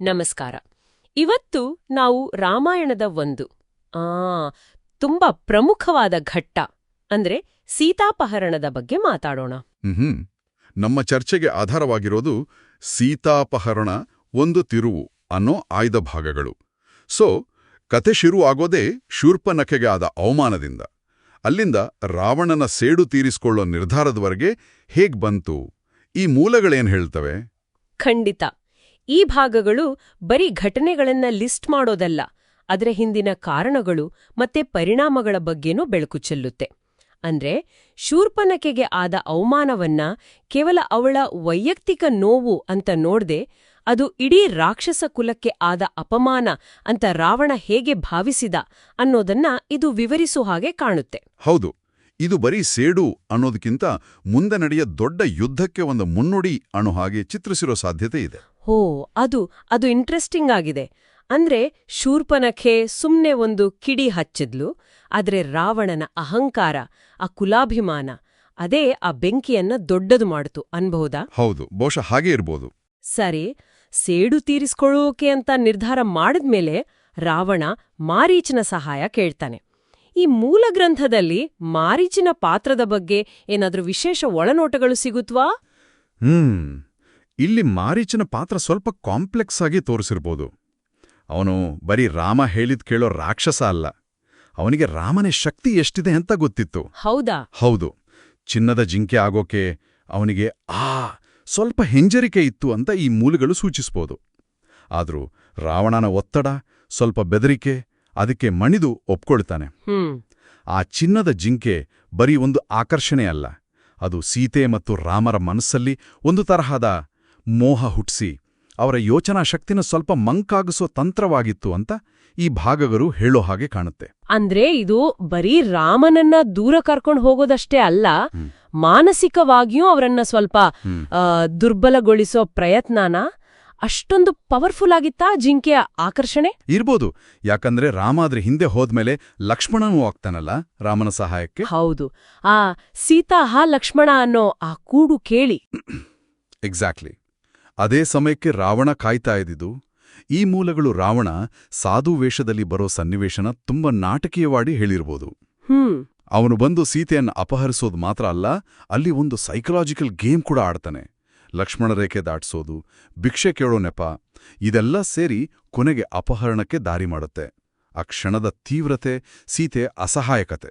ನಮಸ್ಕಾರ. ಇವತ್ತು ನಾವು ರಾಮಾಯಣದ ಒಂದು ಆ ತುಂಬಾ ಪ್ರಮುಖವಾದ ಘಟ್ಟ ಅಂದ್ರೆ ಸೀತಾಪಹರಣದ ಬಗ್ಗೆ ಮಾತಾಡೋಣ. ಹ್ಮ್. ನಮ್ಮ ಚರ್ಚೆಗೆ ಆಧಾರವಾಗಿರೋದು ಸೀತಾಪಹರಣ ಒಂದು ತಿರುವು ಅನ್ನೋ ಆಯ್ದ ಭಾಗಗಳು. ಸೊ ಕತೆ ಶುರು ಆಗೋದೇ ಶೂರ್ಪನಖೆಗೆ ಆದ ಅವಮಾನದಿಂದ. ಅಲ್ಲಿಂದ ರಾವಣನ ಸೇಡು ತೀರಿಸಿಕೊಳ್ಳೋ ನಿರ್ಧಾರದವರೆಗೆ ಹೇಗ್ ಬಂತು? ಈ ಮೂಲಗಳೇನ್ ಹೇಳ್ತವೆ? ಖಂಡಿತ. ಈ ಭಾಗಗಳು ಬರೀ ಘಟನೆಗಳನ್ನ ಲಿಸ್ಟ್ ಮಾಡೋದಲ್ಲ, ಅದರ ಹಿಂದಿನ ಕಾರಣಗಳು ಮತ್ತೆ ಪರಿಣಾಮಗಳ ಬಗ್ಗೆನೂ ಬೆಳಕು ಚೆಲ್ಲುತ್ತೆ. ಅಂದ್ರೆ ಶೂರ್ಪನಕೆಗೆ ಆದ ಅವಮಾನವನ್ನ ಕೇವಲ ಅವಳ ವೈಯಕ್ತಿಕ ನೋವು ಅಂತ ನೋಡ್ದೆ ಅದು ಇಡೀ ರಾಕ್ಷಸ ಕುಲಕ್ಕೆ ಆದ ಅಪಮಾನ ಅಂತ ರಾವಣ ಹೇಗೆ ಭಾವಿಸಿದ ಅನ್ನೋದನ್ನ ಇದು ವಿವರಿಸೋ ಹಾಗೆ ಕಾಣುತ್ತೆ. ಹೌದು, ಇದು ಬರೀ ಸೇಡು ಅನ್ನೋದಕ್ಕಿಂತ ಮುಂದೆ ನಡೆಯ ದೊಡ್ಡ ಯುದ್ಧಕ್ಕೆ ಒಂದು ಮುನ್ನುಡಿ ಅನ್ನೋ ಹಾಗೆ ಚಿತ್ರಿಸಿರೋ ಸಾಧ್ಯತೆ ಇದೆ. ಹೋ ಅದು ಅದು ಇಂಟ್ರೆಸ್ಟಿಂಗ್ ಆಗಿದೆ. ಅಂದ್ರೆ ಶೂರ್ಪನಖೆ ಸುಮ್ನೆ ಒಂದು ಕಿಡಿ ಹಚ್ಚಿದ್ಲು ಆದ್ರೆ ರಾವಣನ ಅಹಂಕಾರ ಆ ಕುಲಾಭಿಮಾನ ಅದೇ ಆ ಬೆಂಕಿಯನ್ನ ದೊಡ್ಡದು ಮಾಡ್ತು ಅನ್ಬಹುದಾ? ಹೌದು ಬಹುಶಃ ಹಾಗೆ ಇರ್ಬೋದು. ಸರಿ ಸೇಡು ತೀರಿಸ್ಕೊಳ್ಳೋಕೆ ಅಂತ ನಿರ್ಧಾರ ಮಾಡಿದ್ಮೇಲೆ ರಾವಣ ಮಾರೀಚನ ಸಹಾಯ ಕೇಳ್ತಾನೆ. ಈ ಮೂಲ ಗ್ರಂಥದಲ್ಲಿ ಮಾರೀಚಿನ ಪಾತ್ರದ ಬಗ್ಗೆ ಏನಾದ್ರೂ ವಿಶೇಷ ಒಳನೋಟಗಳು ಸಿಗುತ್ವಾ? ಹ್ಮ್ ಇಲ್ಲಿ ಮಾರೀಚನ ಪಾತ್ರ ಸ್ವಲ್ಪ ಕಾಂಪ್ಲೆಕ್ಸ್ ಆಗಿ ತೋರಿಸಿರ್ಬೋದು. ಅವನು ಬರೀ ರಾಮ ಹೇಳಿದ್ ಕೇಳೋ ರಾಕ್ಷಸ ಅಲ್ಲ. ಅವನಿಗೆ ರಾಮನೇ ಶಕ್ತಿ ಎಷ್ಟಿದೆ ಅಂತ ಗೊತ್ತಿತ್ತು. ಹೌದಾ? ಹೌದು. ಚಿನ್ನದ ಜಿಂಕೆ ಆಗೋಕೆ ಅವನಿಗೆ ಆ ಸ್ವಲ್ಪ ಹಿಂಜರಿಕೆ ಇತ್ತು ಅಂತ ಈ ಮೂಲಗಳು ಸೂಚಿಸ್ಬೋದು. ಆದ್ರೂ ರಾವಣನ ಒತ್ತಡ ಸ್ವಲ್ಪ ಬೆದರಿಕೆ ಅದಕ್ಕೆ ಮಣಿದು ಒಪ್ಕೊಳ್ತಾನೆ. ಆ ಚಿನ್ನದ ಜಿಂಕೆ ಬರೀ ಒಂದು ಆಕರ್ಷಣೆ ಅಲ್ಲ. ಅದು ಸೀತೆ ಮತ್ತು ರಾಮರ ಮನಸ್ಸಲ್ಲಿ ಒಂದು ತರಹದ ಮೋಹ ಹುಟ್ಸಿ ಅವರ ಯೋಚನಾ ಶಕ್ತಿನ ಸ್ವಲ್ಪ ಮಂಕಾಗಿಸೋ ತಂತ್ರವಾಗಿತ್ತು ಅಂತ ಈ ಭಾಗಗರು ಹೇಳೋ ಹಾಗೆ ಕಾಣುತ್ತೆ. ಅಂದ್ರೆ ಇದು ಬರೀ ರಾಮನನ್ನ ದೂರ ಕರ್ಕೊಂಡು ಹೋಗೋದಷ್ಟೇ ಅಲ್ಲ ಮಾನಸಿಕವಾಗಿಯೂ ಅವರನ್ನ ಸ್ವಲ್ಪ ದುರ್ಬಲಗೊಳಿಸೋ ಪ್ರಯತ್ನನ ಅಷ್ಟೊಂದು ಪವರ್ಫುಲ್ ಆಗಿತ್ತಾ ಜಿಂಕೆಯ ಆಕರ್ಷಣೆ? ಇರ್ಬೋದು. ಯಾಕಂದ್ರೆ ರಾಮ ಅದ್ರ ಹಿಂದೆ ಹೋದ್ಮೇಲೆ ಲಕ್ಷ್ಮಣನೂ ಆಗ್ತಾನಲ್ಲ ರಾಮನ ಸಹಾಯಕ್ಕೆ? ಹೌದು. ಆ ಸೀತಾ ಹಾ ಲಕ್ಷ್ಮಣ ಅನ್ನೋ ಆ ಕೂಡು ಕೇಳಿ. ಎಕ್ಸಾಕ್ಟ್ಲಿ ಅದೇ ಸಮಯಕ್ಕೆ ರಾವಣ ಕಾಯ್ತಾ ಇದ್ದಿದ್ದು ಈ ಮೂಲಗಳು ರಾವಣ ಸಾಧು ವೇಷದಲ್ಲಿ ಬರೋ ಸನ್ನಿವೇಶನ ತುಂಬ ನಾಟಕೀಯವಾಡಿ ಹೇಳಿರ್ಬೋದು. ಅವನು ಬಂದು ಸೀತೆಯನ್ನು ಅಪಹರಿಸೋದು ಮಾತ್ರ ಅಲ್ಲ ಅಲ್ಲಿ ಒಂದು ಸೈಕಲಾಜಿಕಲ್ ಗೇಮ್ ಕೂಡ ಆಡ್ತಾನೆ. ಲಕ್ಷ್ಮಣ ರೇಖೆ ದಾಟಿಸೋದು ಭಿಕ್ಷೆ ಕೇಳೋ ನೆಪ ಇದೆಲ್ಲ ಸೇರಿ ಕೊನೆಗೆ ಅಪಹರಣಕ್ಕೆ ದಾರಿ ಮಾಡುತ್ತೆ. ಆ ಕ್ಷಣದ ತೀವ್ರತೆ ಸೀತೆ ಅಸಹಾಯಕತೆ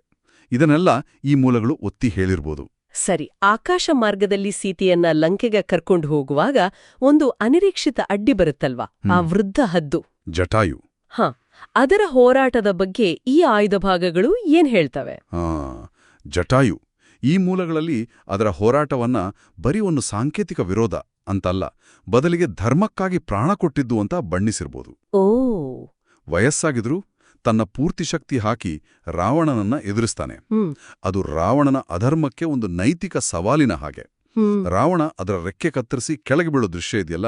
ಇದನ್ನೆಲ್ಲ ಈ ಮೂಲಗಳು ಒತ್ತಿ ಹೇಳಿರ್ಬೋದು. ಸರಿ ಆಕಾಶ ಮಾರ್ಗದಲ್ಲಿ ಸೀತೆಯನ್ನ ಲಂಕೆಗೆ ಕರ್ಕೊಂಡು ಹೋಗುವಾಗ ಒಂದು ಅನಿರೀಕ್ಷಿತ ಅಡ್ಡಿ ಬರುತ್ತಲ್ವಾ? ಆ. ವೃದ್ಧ ಹದ್ದು. ಜಟಾಯು. ಹ ಅದರ ಹೋರಾಟದ ಬಗ್ಗೆ ಈ ಆಯುಧ ಭಾಗಗಳು ಏನ್ ಹೇಳ್ತವೆ? ಜಟಾಯು. ಈ ಮೂಲಗಳಲ್ಲಿ ಅದರ ಹೋರಾಟವನ್ನ ಬರೀ ಒಂದು ಸಾಂಕೇತಿಕ ವಿರೋಧ ಅಂತಲ್ಲ ಬದಲಿಗೆ ಧರ್ಮಕ್ಕಾಗಿ ಪ್ರಾಣ ಕೊಟ್ಟಿದ್ದು ಅಂತ ಬಣ್ಣಿಸಿರ್ಬೋದು. ಓ. ವಯಸ್ಸಾಗಿದ್ರೂ ತನ್ನ ಪೂರ್ತಿ ಶಕ್ತಿ ಹಾಕಿ ರಾವಣನನ್ನ ಎದುರಿಸ್ತಾನೆ. ಅದು ರಾವಣನ ಅಧರ್ಮಕ್ಕೆ ಒಂದು ನೈತಿಕ ಸವಾಲಿನ ಹಾಗೆ. ರಾವಣ ಅದರ ರೆಕ್ಕೆ ಕತ್ತರಿಸಿ ಕೆಳಗೆ ಬೀಳೋ ದೃಶ್ಯ ಇದೆಯಲ್ಲ?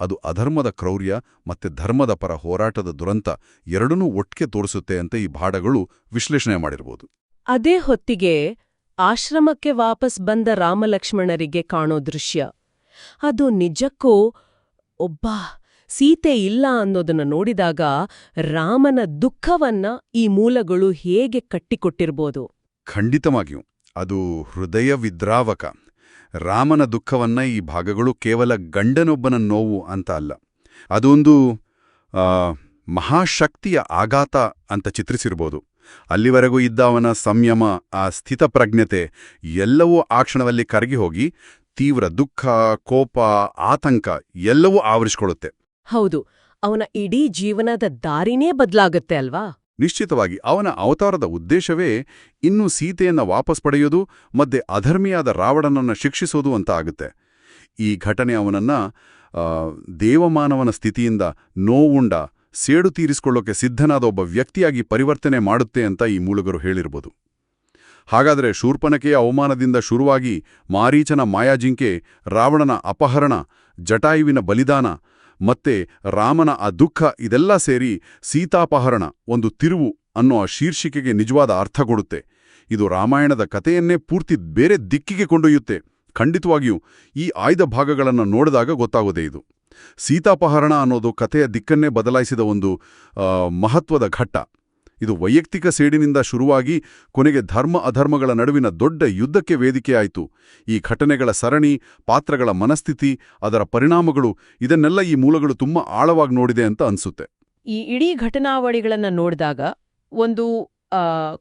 ಅದು ಅಧರ್ಮದ ಕ್ರೌರ್ಯ ಮತ್ತೆ ಧರ್ಮದ ಪರ ಹೋರಾಟದ ದುರಂತ ಎರಡನ್ನೂ ಒಟ್ಟಿಗೆ ತೋರಿಸುತ್ತೆ ಅಂತ ಈ ಭಾಡಗಳು ವಿಶ್ಲೇಷಣೆ ಮಾಡಿರ್ಬೋದು. ಅದೇ ಹೊತ್ತಿಗೆ ಆಶ್ರಮಕ್ಕೆ ವಾಪಸ್ ಬಂದ ರಾಮಲಕ್ಷ್ಮಣರಿಗೆ ಕಾಣೋ ದೃಶ್ಯ. ಅದು ನಿಜಕ್ಕೂ ಒಬ್ಬ ಸೀತೆ ಇಲ್ಲ ಅನ್ನೋದನ್ನ ನೋಡಿದಾಗ ರಾಮನ ದುಃಖವನ್ನ ಈ ಮೂಲಗಳು ಹೇಗೆ ಕಟ್ಟಿಕೊಟ್ಟಿರ್ಬೋದು? ಖಂಡಿತವಾಗಿಯೂ. ಅದು ಹೃದಯ ವಿದ್ರಾವಕ. ರಾಮನ ದುಃಖವನ್ನ ಈ ಭಾಗಗಳು ಕೇವಲ ಗಂಡನೊಬ್ಬನ ನೋವು ಅಂತ ಅಲ್ಲ. ಅದೊಂದು ಮಹಾಶಕ್ತಿಯ ಆಘಾತ ಅಂತ ಚಿತ್ರಿಸಿರ್ಬೋದು. ಅಲ್ಲಿವರೆಗೂ ಇದ್ದ ಅವನ ಸಂಯಮ, ಆ ಸ್ಥಿತಪ್ರಜ್ಞತೆ ಎಲ್ಲವೂ ಆ ಕ್ಷಣದಲ್ಲಿ ಕರಗಿ ಹೋಗಿ ತೀವ್ರ ದುಃಖ, ಕೋಪ, ಆತಂಕ ಎಲ್ಲವೂ ಆವರಿಸ್ಕೊಳ್ಳುತ್ತೆ. ಹೌದು, ಅವನ ಇಡೀ ಜೀವನದ ದಾರಿನೇ ಬದಲಾಗುತ್ತೆ ಅಲ್ವಾ? ನಿಶ್ಚಿತವಾಗಿ, ಅವನ ಅವತಾರದ ಉದ್ದೇಶವೇ ಇನ್ನೂ ಸೀತೆಯನ್ನ ವಾಪಸ್ ಪಡೆಯೋದು, ಮತ್ತೆ ಅಧರ್ಮಿಯಾದ ರಾವಣನನ್ನ ಶಿಕ್ಷಿಸೋದು ಅಂತ ಆಗುತ್ತೆ. ಈ ಘಟನೆ ಅವನನ್ನ ದೇವಮಾನವನ ಸ್ಥಿತಿಯಿಂದ ನೋವುಂಡ, ಸೇಡು ತೀರಿಸಿಕೊಳ್ಳೋಕೆ ಸಿದ್ಧನಾದ ಒಬ್ಬ ವ್ಯಕ್ತಿಯಾಗಿ ಪರಿವರ್ತನೆ ಮಾಡುತ್ತೆ ಅಂತ ಈ ಮೂಲಗರು ಹೇಳಿರ್ಬೋದು. ಹಾಗಾದರೆ ಶೂರ್ಪನಕೆಯ ಅವಮಾನದಿಂದ ಶುರುವಾಗಿ ಮಾರೀಚನ ಮಾಯಾಜಿಂಕೆ, ರಾವಣನ ಅಪಹರಣ, ಜಟಾಯುವಿನ ಬಲಿದಾನ ಮತ್ತೆ ರಾಮನ ಆ ದುಃಖ ಇದೆಲ್ಲ ಸೇರಿ ಸೀತಾಪಹರಣ, ಒಂದು ತಿರುವು ಅನ್ನೋ ಆ ಶೀರ್ಷಿಕೆಗೆ ನಿಜವಾದ ಅರ್ಥ ಕೊಡುತ್ತೆ. ಇದು ರಾಮಾಯಣದ ಕಥೆಯನ್ನೇ ಪೂರ್ತಿ ಬೇರೆ ದಿಕ್ಕಿಗೆ ಕೊಂಡೊಯ್ಯುತ್ತೆ. ಖಂಡಿತವಾಗಿಯೂ ಈ ಆಯ್ದ ಭಾಗಗಳನ್ನು ನೋಡಿದಾಗ ಗೊತ್ತಾಗೋದೇ ಇದು. ಸೀತಾಪಹರಣ ಅನ್ನೋದು ಕಥೆಯ ದಿಕ್ಕನ್ನೇ ಬದಲಾಯಿಸಿದ ಒಂದು ಮಹತ್ವದ ಘಟ್ಟ. ಇದು ವೈಯಕ್ತಿಕ ಸೇಡಿನಿಂದ ಶುರುವಾಗಿ ಕೊನೆಗೆ ಧರ್ಮ ಅಧರ್ಮಗಳ ನಡುವಿನ ದೊಡ್ಡ ಯುದ್ಧಕ್ಕೆ ವೇದಿಕೆಯಾಯಿತು. ಈ ಘಟನೆಗಳ ಸರಣಿ ಪಾತ್ರಗಳ ಮನಸ್ಥಿತಿ ಅದರ ಪರಿಣಾಮಗಳು ಇದನ್ನೆಲ್ಲ ಈ ಮೂಲಗಳು ತುಂಬಾ ಆಳವಾಗಿ ನೋಡಿದೆ ಅಂತ ಅನ್ಸುತ್ತೆ. ಈ ಇಡೀ ಘಟನಾವಳಿಗಳನ್ನ ನೋಡಿದಾಗ ಒಂದು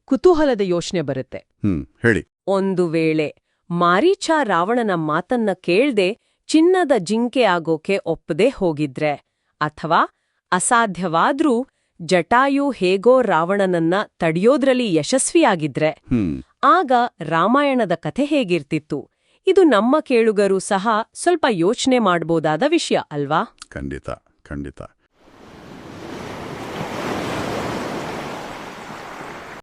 ಕುತೂಹಲದ ಯೋಚನೆ ಬರುತ್ತೆ. ಹ್ಮ್ ಹೇಳಿ. ಒಂದು ವೇಳೆ ಮಾರೀಚ ರಾವಣನ ಮಾತನ್ನ ಕೇಳ್ದೆ ಚಿನ್ನದ ಜಿಂಕೆ ಆಗೋಕೆ ಒಪ್ಪದೆ ಹೋಗಿದ್ರೆ ಅಥವಾ ಅಸಾಧ್ಯವಾದ್ರೂ ಜಟಾಯು ಹೇಗೋ ರಾವಣನನ್ನ ತಡೆಯೋದ್ರಲ್ಲಿ ಯಶಸ್ವಿಯಾಗಿದ್ರೆ ಆಗ ರಾಮಾಯಣದ ಕಥೆ ಹೇಗಿರ್ತಿತ್ತು? ಇದು ನಮ್ಮ ಕೇಳುಗರು ಸಹ ಸ್ವಲ್ಪ ಯೋಚನೆ ಮಾಡ್ಬೋದಾದ ವಿಷಯ ಅಲ್ವಾ? ಖಂಡಿತ ಖಂಡಿತ.